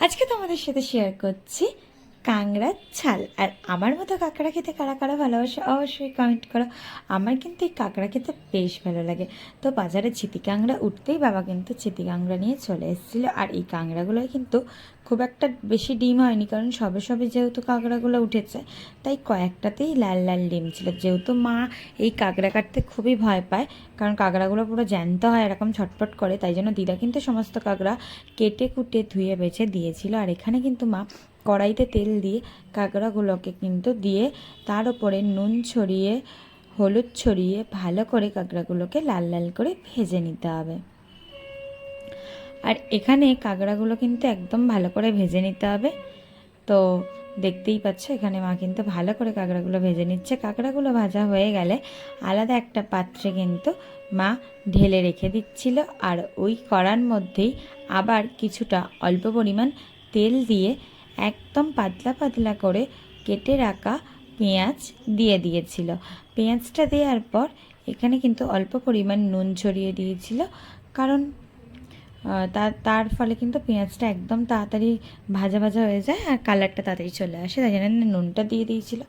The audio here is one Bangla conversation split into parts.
আজকে তোমাদের সাথে শেয়ার করছি কাংড়ার ছাল। আর আমার মতো কাঁকড়া খেতে কারা কারা ভালোবাসে, অবশ্যই কমেন্ট করো। আমার কিন্তু এই কাঁকড়া খেতে বেশ ভালো লাগে। তো বাজারে চিতি কাঁকড়া উঠতেই বাবা কিন্তু চিতি কাঁকড়া নিয়ে চলে এসেছিল। আর এই কাংড়াগুলোই কিন্তু খুব একটা বেশি ডিম হয়নি, কারণ সবে সবে যেহেতু কাঁকড়াগুলো উঠেছে, তাই কয়েকটাতেই লাল লাল ডিম ছিল। যেহেতু মা এই কাঁকড়া কাটতে খুবই ভয় পায়, কারণ কাঁকড়াগুলো পুরো জ্যান্ত হয়, এরকম ছটফট করে, তাই জন্য দিদা কিন্তু সমস্ত কাঁকড়া কেটে কুটে ধুয়ে বেছে দিয়েছিল। আর এখানে কিন্তু মা কড়াইতে তেল দিয়ে কাঁকড়াগুলোকে কিন্তু দিয়ে তার উপরে নুন ছড়িয়ে, হলুদ ছড়িয়ে ভালো করে কাঁকড়াগুলোকে লাল লাল করে ভেজে নিতে হবে। আর এখানে কাঁকড়াগুলো কিন্তু একদম ভালো করে ভেজে নিতে হবে। তো দেখতেই পাচ্ছ, এখানে মা কিন্তু ভালো করে কাঁকড়াগুলো ভেজে নিচ্ছে। কাঁকড়াগুলো ভাজা হয়ে গেলে আলাদা একটা পাত্রে কিন্তু মা ঢেলে রেখে দিচ্ছিল। আর ওই কড়ার মধ্যেই আবার কিছুটা অল্প পরিমাণ তেল দিয়ে একদম পাতলা পাতলা করে কেটে রাখা পেঁয়াজ দিয়ে দিয়েছিল। পেঁয়াজটা দেওয়ার পর এখানে কিন্তু অল্প পরিমাণ নুন ছড়িয়ে দিয়েছিল, কারণ তার তার ফলে কিন্তু পেঁয়াজটা একদম তাড়াতাড়ি ভাজা ভাজা হয়ে যায় আর কালারটা তাড়াতাড়ি চলে আসে। তাই জন্য নুনটা দিয়ে দিয়েছিল।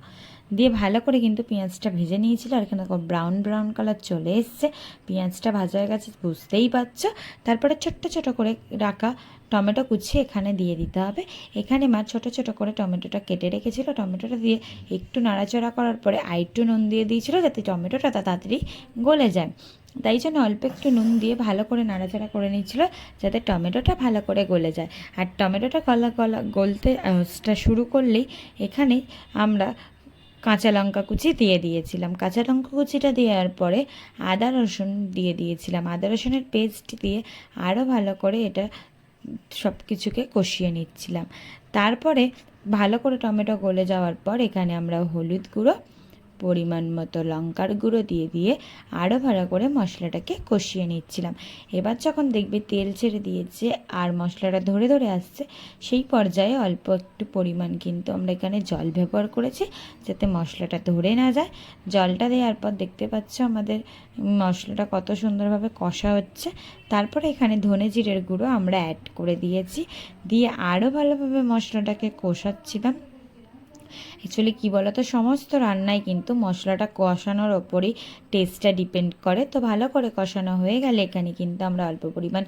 দিয়ে ভালো করে কিন্তু পেঁয়াজটা ভেজে নিয়েছিল আর এখানে ব্রাউন ব্রাউন কালার চলে এসছে। পেঁয়াজটা ভাজা হয়ে গেছে, বুঝতেই পারছ? তারপরে ছোট্ট ছোট করে রাখা টমেটো কুচিয়ে এখানে দিয়ে দিতে হবে। এখানে মা ছোট ছোট করে টমেটোটা কেটে রেখেছিল। টমেটোটা দিয়ে একটু নাড়াচাড়া করার পরে আইটু নুন দিয়ে দিয়েছিল যাতে টমেটোটা তাড়াতাড়ি গলে যায়। তাই জন্য অল্প একটু নুন দিয়ে ভালো করে নাড়াচাড়া করে নিচ্ছিল যাতে টমেটোটা ভালো করে গলে যায়। আর টমেটোটা গলা গলা গলতে শুরু করলেই এখানে আমরা কাঁচা লঙ্কা কুচি দিয়ে দিয়েছিলাম। কাঁচা লঙ্কা কুচিটা দেওয়ার পরে আদা রসুন দিয়ে দিয়েছিলাম। আদা রসুনের পেস্ট দিয়ে আরও ভালো করে এটা সব কিছুকে কষিয়ে নিচ্ছিলাম। তারপরে ভালো করে টমেটো গলে যাওয়ার পর এখানে আমরা হলুদ গুঁড়ো পরিমাণ মতো লঙ্কার গুঁড়ো দিয়ে দিয়ে আরও ভালো করে মশলাটাকে কষিয়ে নিচ্ছিলাম। এবার যখন দেখবে তেল ছেড়ে দিয়েছে আর মশলাটা ধরে ধরে আসছে, সেই পর্যায়ে অল্প একটু পরিমাণ কিন্তু আমরা এখানে জল ব্যবহার করেছি যাতে মশলাটা ধরে না যায়। জলটা দেওয়ার পর দেখতে পাচ্ছ আমাদের মশলাটা কত সুন্দরভাবে কষা হচ্ছে। তারপরে এখানে ধনে জিরের গুঁড়ো আমরা অ্যাড করে দিয়েছি। দিয়ে আরও ভালোভাবে মশলাটাকে কষাচ্ছিলাম। অ্যাকচুয়ালি কী বলো তো সমস্ত রান্নায় কিন্তু মশলাটা কষানোর ওপরেই টেস্টটা ডিপেন্ড করে। তো ভালো করে কষানো হয়ে গেলে এখানে কিন্তু আমরা অল্প পরিমাণ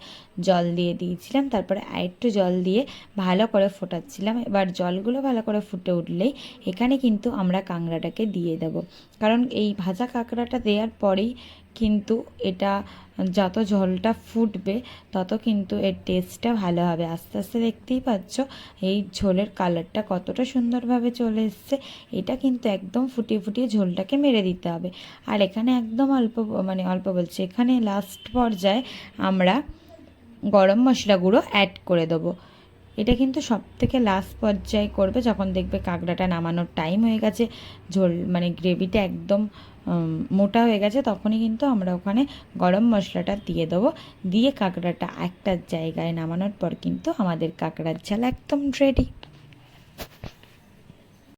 জল দিয়ে দিয়েছিলাম, তারপরে আরেকটু জল দিয়ে ভালো করে ফোটাচ্ছিলাম। এবার জলগুলো ভালো করে ফুটে উঠলেই এখানে কিন্তু আমরা কাঁকড়াটাকে দিয়ে দেবো। কারণ এই ভাজা কাঁকড়াটা দেওয়ার পরেই কিন্তু এটা যত ঝোলটা ফুটবে, তত কিন্তু এর টেস্টটা ভালো হবে। আস্তে আস্তে দেখতেই পাচ্ছ এই ঝোলের কালারটা কতটা সুন্দরভাবে চলে এসছে। এটা কিন্তু একদম ফুটিয়ে ফুটিয়ে ঝোলটাকে মেরে দিতে হবে। আর এখানে একদম অল্প মানে অল্প বলছি, এখানে লাস্ট পর্যায়ে আমরা গরম মশলা গুঁড়ো অ্যাড করে দেবো। এটা কিন্তু সব থেকে লাস্ট পর্যায়ে করবে যখন দেখবে কাঁকড়াটা নামানোর টাইম হয়ে গেছে, ঝোল মানে গ্রেভিটা একদম মোটা হয়ে গেছে, তখনই কিন্তু আমরা ওখানে গরম মশলাটা দিয়ে দেবো। দিয়ে কাঁকড়াটা একটা জায়গায় নামানোর পর কিন্তু আমাদের কাঁকড়ার ঝাল একদম রেডি